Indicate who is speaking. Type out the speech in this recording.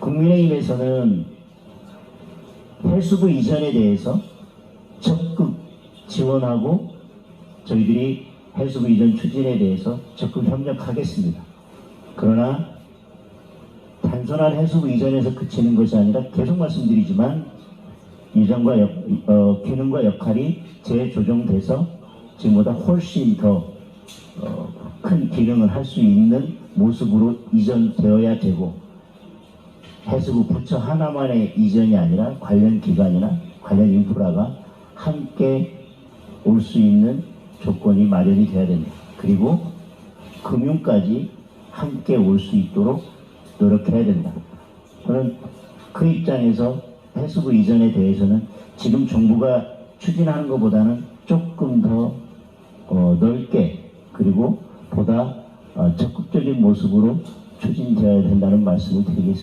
Speaker 1: 국민의힘에서는 해수부 이전에 대해서 적극 지원하고 저희들이 해수부 이전 추진에 대해서 적극 협력하겠습니다. 그러나 단순한 해수부 이전에서 그치는 것이 아니라 계속 말씀드리지만 이전과 역, 어, 기능과 역할이 재조정돼서 지금보다 훨씬 더 어, 큰 기능을 할 수 있는 모습으로 이전되어야 되고 해수부 부처 하나만의 이전이 아니라 관련 기관이나 관련 인프라가 함께 올 수 있는 조건이 마련이 돼야 됩니다. 그리고 금융까지 함께 올 수 있도록 노력해야 된다. 저는 그 입장에서 해수부 이전에 대해서는 지금 정부가 추진하는 것보다는 조금 더 어, 넓게 그리고 보다 어, 적극적인 모습으로 추진되어야 된다는 말씀을 드리겠습니다.